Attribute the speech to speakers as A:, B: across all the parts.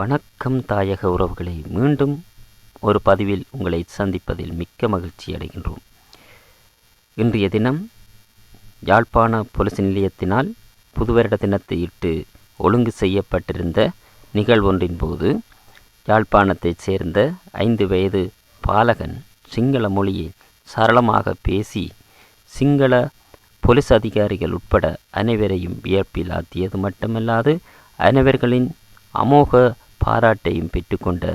A: வணக்கம் தாயக உறவுகளை மீண்டும் ஒரு பதிவில் உங்களை சந்திப்பதில் மிக்க மகிழ்ச்சி அடைகின்றோம். இன்றைய தினம் யாழ்ப்பாண பொலிஸ் நிலையத்தினால் புதுவருட தினத்தை இட்டு ஒழுங்கு செய்யப்பட்டிருந்த நிகழ்வொன்றின் போது யாழ்ப்பாணத்தைச் சேர்ந்த ஐந்து வயது பாலகன் சிங்கள மொழியை சரளமாக பேசி சிங்கள போலீஸ் அதிகாரிகள் உட்பட அனைவரையும் வியப்பில் ஆத்தியது மட்டுமல்லாது அனைவர்களின் அமோக பாராட்டையும் பெற்றுக்கொண்ட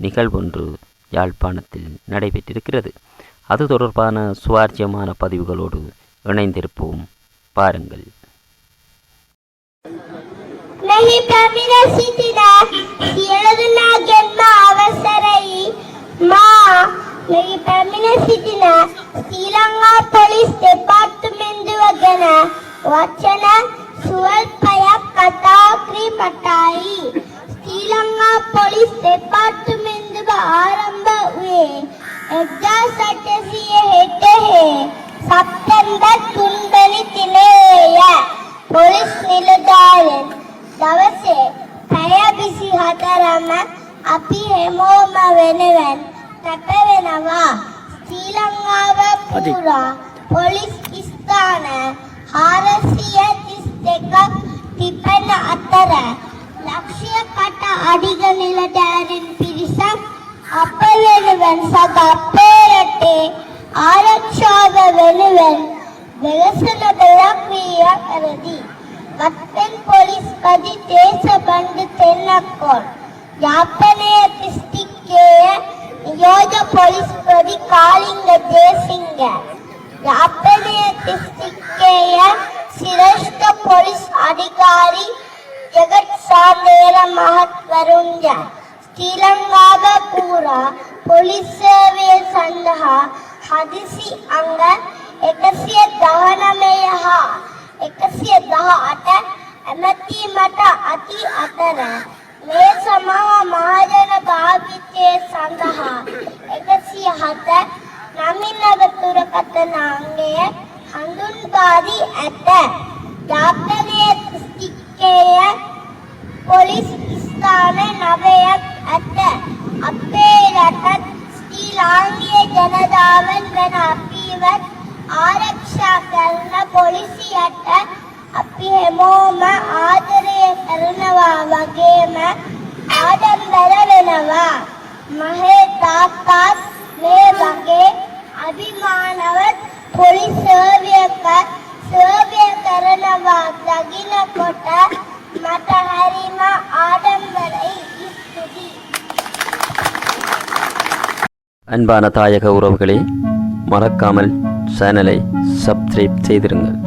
A: நிகழ்வொன்று யாழ்ப்பாணத்தில் நடைபெற்றிருக்கிறது அது தொடர்பான சுவாரஸ்யமான பதிவுகளோடு இணைந்திருப்போம் பாருங்கள்
B: මෙහි පැමිණ සිටින සියලු දෙනාගෙන්ම අවසරයි මා මෙහි පැමිණ සිටින ශ්‍රී ලංකා පොලිස් දෙපාර්තමේන්තුව ගැන වචන සුවල්පයක් කතා කිරීමටයි ශ්‍රී ලංකා පොලිස් දෙපාර්තමේන්තුව ආරම්භ වූයේ 1860 සැප්තැම්බර් තුන්වැනි දිනේය. පොලිස් නිලධාරීන් දවසේ පැය විසි හතරම අපි හැමෝම වෙනුවෙන් කැපවෙනවා ශ්‍රී ලංකාව පුරා පොලිස් ස්ථාන හාරසිය තිස් දෙකක් තිබෙන අතර ആദികളിലടാരൻ പിരിസ അപ്പവനുവൻ സകപ്പേരട്ടെ ആരക്ഷാകവനുവൻ വികസനതലക്രിയതി വത്തൻ പോലീസ് പതി ദേശബന്ധ് തെന്നക്കോൾ യാപ്പനയ തിഷ്ടിക്കേയ നിയോജ പോലീസ് പ്രതി കാളിംഗ ജയസിംഗ യാപ്പനയ തിഷ്ടിക്കേയ ശ്രേഷ്ഠ പോലീസ് അധികാരി ജഗത് സാന്ദേ හදිසි අංග 119 හා 118 ඇමැතිමට අති අතර මේ සමව මහජන භාවිතය සඳහා 107 නමිනග තුරකථන අංගය හඳුන්වා දී ඇත. ජාත්‍යන්තර ස්තිකයේ ಜನದಾವನ್ ಅಪ್ಪಿವತ್ ಆರಕ್ಷಾ ಕರ್ಣ ಪೊಲಿಸಿ ಅಟ್ಟ ಅಪ್ಪಿ ಹೆಮೋಮ ಆದರೆಯ ಕರ್ಣವ ವಗೇಮ ಆಡಂಬರವೆನವ
A: அன்பான தாயக உறவுகளே மறக்காமல் சேனலை சப்ஸ்கிரைப் செய்திருங்கள்.